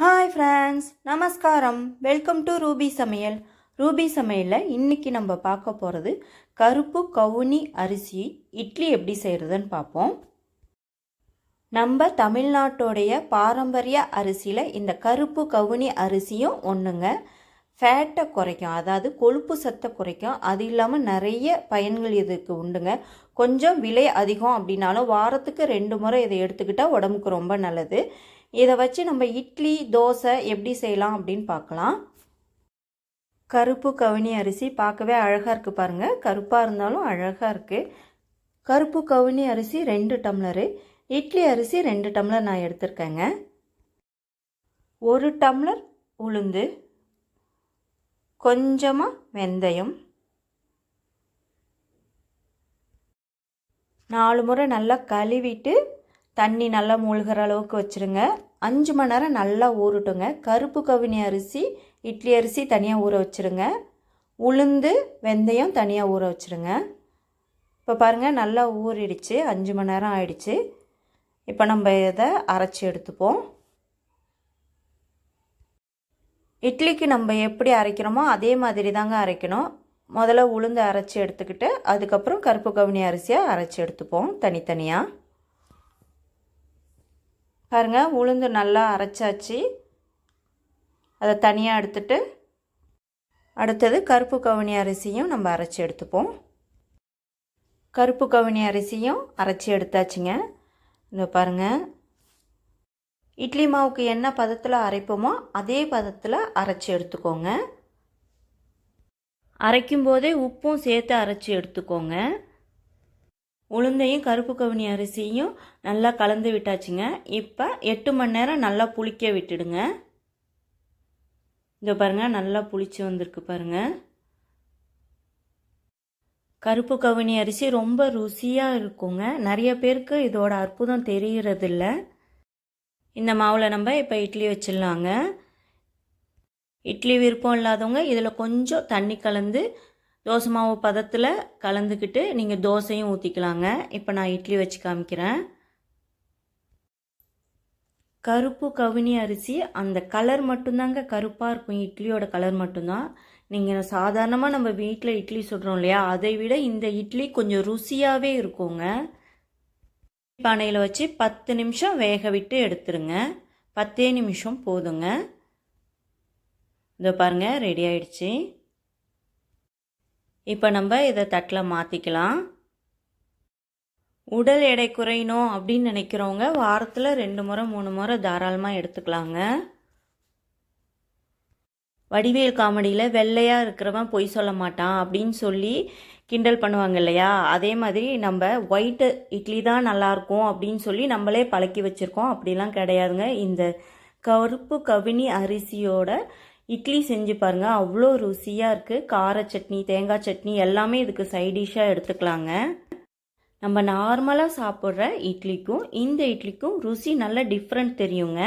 Hi friends நமஸ்காரம் welcome to Ruby Samayal Ruby சமையலில் இன்றைக்கி நம்ம பார்க்க போகிறது கருப்பு கவுனி அரிசி இட்லி எப்படி செய்கிறதுன்னு பார்ப்போம். நம்ம தமிழ்நாட்டோடைய பாரம்பரிய அரிசியில் இந்த கருப்பு கவுனி அரிசியும் ஒன்றுங்க ஃபேட்டை குறைக்கும் அதாவது கொழுப்பு சத்தை குறைக்கும். அது இல்லாமல் நிறைய பயன்கள் இதுக்கு உண்டுங்க. கொஞ்சம் விலை அதிகம் அப்படின்னாலும் வாரத்துக்கு ரெண்டு முறை இதை எடுத்துக்கிட்டால் உடம்புக்கு ரொம்ப நல்லது. இதை வச்சு நம்ம இட்லி தோசை எப்படி செய்யலாம் அப்படின்னு பார்க்கலாம். கருப்பு கவுனி அரிசி பார்க்கவே அழகாக இருக்குது பாருங்கள் கருப்பாக இருந்தாலும் அழகாக இருக்குது கருப்பு கவுனி அரிசி ரெண்டு டம்ளரு. இட்லி அரிசி ரெண்டு டம்ளர் நான் எடுத்திருக்கேங்க. ஒரு டம்ளர் உளுந்து. கொஞ்சமாக வெந்தயம். நாலு முறை நல்லா கழுவிட்டு தண்ணி நல்லா மூழ்கிற அளவுக்கு வச்சுருங்க. அஞ்சு மணி நேரம் நல்லா ஊறட்டுங்க. கருப்பு கவினி அரிசி இட்லி அரிசி தனியாக ஊற வச்சுருங்க. உளுந்து வெந்தயம் தனியாக ஊற வச்சுருங்க. இப்போ பாருங்கள் நல்லா ஊறிடுச்சு. அஞ்சு மணி நேரம் ஆயிடுச்சு. இப்போ நம்ம இதை அரைச்சி எடுத்துப்போம். இட்லிக்கு நம்ம எப்படி அரைக்கிறோமோ அதே மாதிரி தாங்க அரைக்கணும். முதல்ல உளுந்து அரைச்சி எடுத்துக்கிட்டு அதுக்கப்புறம் கருப்பு கவுனி அரிசியாக அரைச்சி எடுத்துப்போம் தனித்தனியாக பாருங்கள் உளுந்து நல்லா அரைச்சாச்சு. அதை தனியாக எடுத்துட்டு அடுத்தது கருப்பு கவுனி அரிசியும் நம்ம அரைச்சி எடுத்துப்போம். கருப்பு கவுனி அரிசியும் அரைச்சி எடுத்தாச்சுங்க. இந்த பாருங்கள் இட்லி மாவுக்கு என்ன பதத்தில் அரைப்போமோ அதே பதத்தில் அரைச்சி எடுத்துக்கோங்க. அரைக்கும் போதே உப்பும் சேர்த்து அரைச்சி எடுத்துக்கோங்க. உளுந்தையும் கருப்பு கவுனி அரிசியும் நல்லா கலந்து விட்டாச்சுங்க. இப்போ எட்டு மணி நேரம் நல்லா புளிக்க விட்டுடுங்க. இங்கே பாருங்கள் நல்லா புளிச்சு வந்திருக்கு பாருங்கள் கருப்பு கவுனி அரிசி ரொம்ப ருசியாக இருக்குங்க. நிறைய பேருக்கு இதோட அற்புதம் தெரிகிறதில்ல இந்த மாவில் நம்ம இப்போ இட்லி வச்சிடலாங்க. இட்லி விருப்பம் இல்லாதவங்க இதில் கொஞ்சம் தண்ணி கலந்து தோசை மாவு பதத்தில் கலந்துக்கிட்டு நீங்கள் தோசையும் ஊற்றிக்கலாங்க இப்போ நான் இட்லி வச்சு காமிக்கிறேன். கருப்பு கவுனி அரிசி அந்த கலர் மட்டும்தாங்க கருப்பாக இருக்கும். இட்லியோட கலர் மட்டும்தான். நீங்கள் சாதாரணமாக நம்ம வீட்டில் இட்லி சுடுறோம் இல்லையா? அதை விட இந்த இட்லி கொஞ்சம் ருசியாகவே இருக்குங்க. பானையில் வச்சு பத்து நிமிஷம் வேக விட்டு எடுத்துருங்க. பத்தே நிமிஷம் போதுங்க. இதோ பாருங்கள் ரெடி ஆயிடுச்சு. இப்போ நம்ம இதை தட்டில் மாற்றிக்கலாம் உடல் எடை குறையணும் அப்படின்னு நினைக்கிறவங்க வாரத்தில் ரெண்டு முறை மூணு முறை தாராளமாக எடுத்துக்கலாங்க. வடிவேல் காமெடியில் வெள்ளையாக இருக்கிறவன் பொய் சொல்ல மாட்டான் அப்படின்னு சொல்லி கிண்டல் பண்ணுவாங்க இல்லையா? அதே மாதிரி நம்ம ஒயிட்டு இட்லி தான் நல்லாயிருக்கும் அப்படின்னு சொல்லி நம்மளே பழக்கி வச்சுருக்கோம். அப்படிலாம் கிடையாதுங்க. இந்த கருப்பு கவினி அரிசியோட இட்லி செஞ்சு பாருங்கள் அவ்வளோ ருசியாக இருக்குது கார சட்னி தேங்காய் சட்னி எல்லாமே இதுக்கு சைடிஷாக எடுத்துக்கலாங்க. நம்ம நார்மலாக சாப்பிட்ற இட்லிக்கும் இந்த இட்லிக்கும் ருசி நல்ல டிஃப்ரெண்ட் தெரியுங்க.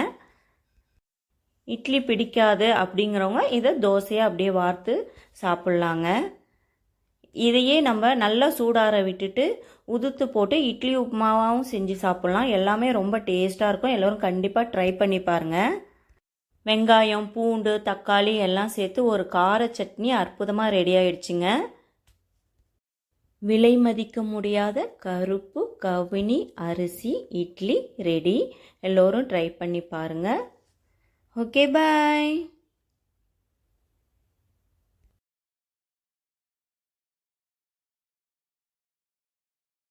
இட்லி பிடிக்காது அப்படிங்கிறவங்க இதை தோசையாக அப்படியே வார்த்து சாப்பிட்லாங்க. இதையே நம்ம நல்லா சூடார விட்டுட்டு உதுத்து போட்டு இட்லி உப்புமாவும் செஞ்சு சாப்பிட்லாம். எல்லாமே ரொம்ப டேஸ்ட்டாக இருக்கும். எல்லோரும் கண்டிப்பாக ட்ரை பண்ணி பாருங்கள் வெங்காயம் பூண்டு தக்காளி எல்லாம் சேர்த்து ஒரு கார சட்னி அற்புதமாக ரெடி ஆயிடுச்சுங்க. விலை மதிக்க முடியாத கருப்பு கவினி அரிசி இட்லி ரெடி எல்லோரும் ட்ரை பண்ணி பாருங்கள் ஓகே பாய்